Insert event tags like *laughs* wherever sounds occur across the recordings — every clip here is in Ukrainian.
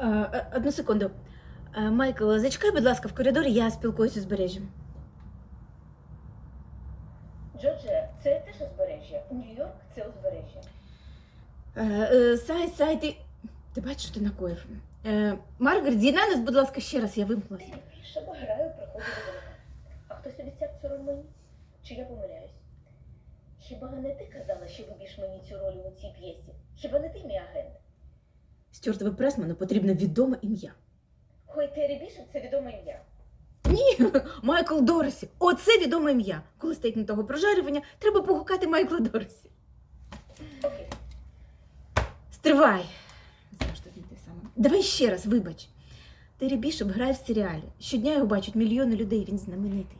Е, е, Одну секунду. Е, Майкл, зачекай, будь ласка, в коридорі, я спілкуюся з бережжям. Джордже, це теж узбережжя. Нью-Йорк це узбережжя. Е, е, Сай, сай, ти. Ти бачиш, що ти накоїв? Е, Маргарет, з'єднай нас, будь ласка, ще раз, я вимкнулася. Ти більше граю до велика. А хтось обіцяв цю роль мені? Чи я помиляюсь? Хіба не ти казала, що вибіж мені цю роль у цій п'єсі? Хіба не ти мій агент? Стюартові Пресману потрібне відоме ім'я. Хой Террі Бішоп це відоме ім'я. Ні, *laughs* Майкл Дорсі. Оце відоме ім'я. Коли стоїть на того прожарювання, треба погукати Майкла Дорсі. Окей. Стривай. Завжди те саме. Давай ще раз, вибач. Террі Бішоп грає в серіалі. Щодня його бачать мільйони людей, він знаменитий.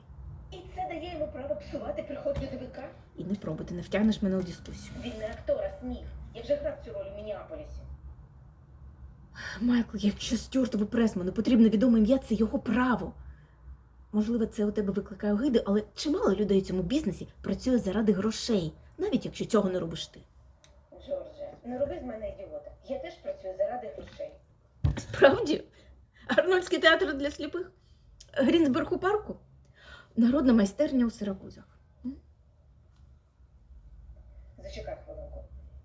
І це дає йому право псувати приход льодовика? І не пробуй, ти не втягнеш мене у дискусію. Він не актор, а сніг. Я вже грав цю роль у Мініаполісі. Майкл, якщо Стюартову Пресману потрібне відоме ім'я, це його право. Можливо, це у тебе викликає огиди, але чимало людей у цьому бізнесі працює заради грошей, навіть якщо цього не робиш ти. Джордже, не роби з мене ідіота. Я теж працюю заради грошей. Справді? Арнольдський театр для сліпих? Грінсберг у парку? Народна майстерня у Сиракузах. Зачекай хвилинку.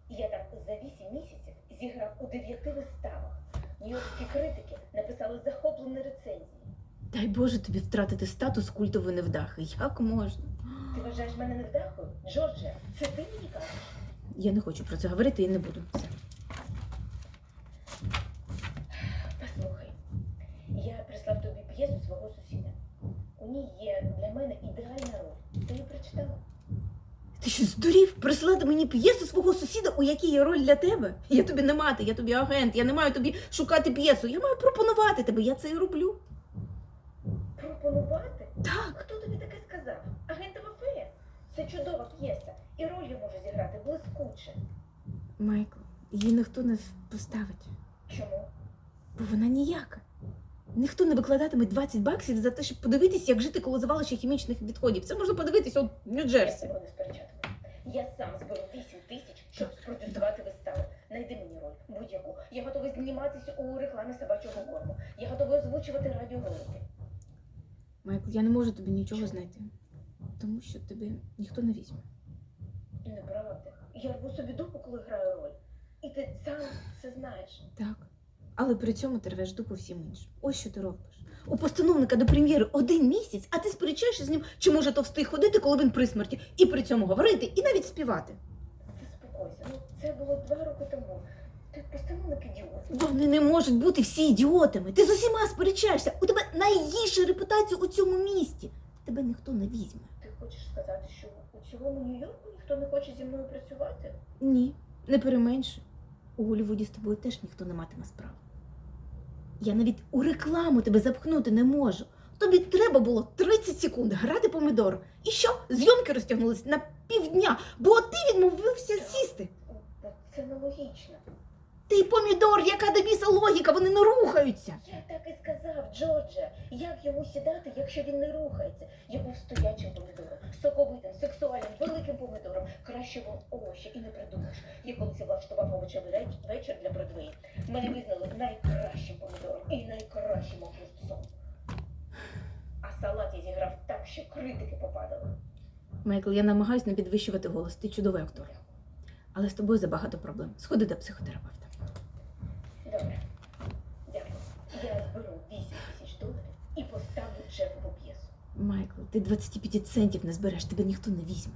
Я там за вісім місяців зіграв у дев'яти виставах. Нью-Йоркські критики написали захоплені рецензії. Дай Боже тобі втратити статус культової невдахи. Як можна? Ти вважаєш мене невдахою? Джордже, це ти мені кажеш? Я не хочу про це говорити і не буду. Все. Послухай, я прислав тобі п'єсу свого сусіда. У ній є для мене ідеальна роль. Ти її прочитала? Ти що здурів прислати мені п'єсу свого сусіда, у якій є роль для тебе? Я тобі не мати, я тобі агент, я не маю тобі шукати п'єсу. Я маю пропонувати тебе, я це і роблю. Пропонувати? Так. Хто тобі таке сказав? Агентова фея? Це чудова п'єса, і роль я можу зіграти блискуче. Майкл, її ніхто не поставить, Чому? бо вона ніяка. Ніхто не викладатиме 20 баксів за те, щоб подивитися, як жити коло завалища хімічних відходів. Це можна подивитися от в Я Нью-Джерсі. цього не сперечатиму. Я сам зберу 8 тисяч, щоб спродюсувати виставу. Найди мені роль, будь-яку. Я готовий зніматися у рекламі собачого корму. Я готовий озвучувати радіоролики. Майкл, я не можу тобі нічого знайти, тому що тебе ніхто не візьме. Неправда. Я рву собі дупу, коли граю роль. І ти сам все знаєш. Так. Але при цьому ти рвеш дупу всім іншим. Ось що ти робиш. У постановника до прем'єри один місяць, а ти сперечаєшся з ним, чи може товстий ходити, коли він при смерті, і при цьому говорити, і навіть співати. Заспокойся. Ну, це було два роки тому. Ти постановник ідіот. Вони не можуть бути всі ідіотами. Ти з усіма сперечаєшся. У тебе найгірша репутація у цьому місті. Тебе ніхто не візьме. Ти хочеш сказати, що у цілому Нью-Йорку ніхто не хоче зі мною працювати? Ні, не переменшуй. У Голлівуді з тобою теж ніхто не матиме справи. Я навіть у рекламу тебе запхнути не можу. Тобі треба було 30 секунд грати помидор. І що? Зйомки розтягнулись на півдня, бо ти відмовився сісти. Це нелогічно. Ти помідор, яка до біса логіка, вони не рухаються. Я так і сказав, Джордже. Як йому сідати, якщо він не рухається? Я був стоячим помідором, соковитим, сексуальним, великим помідором. Кращого овоча і не придумаєш. Я колись влаштував овочевий вечір для Бродвеї. Мене визнали найкращим помідором і найкращим огурцом. А салат я зіграв так, що критики попадали. Майкл, я намагаюся не підвищувати голос. Ти чудовий актор. Але з тобою забагато проблем. Сходи до психотерапевта. Добре. Дякую. Я зберу 8 тисяч доларів і поставлю Джефову п'єсу. Майкл, ти 25 центів не збереш, тебе ніхто не візьме.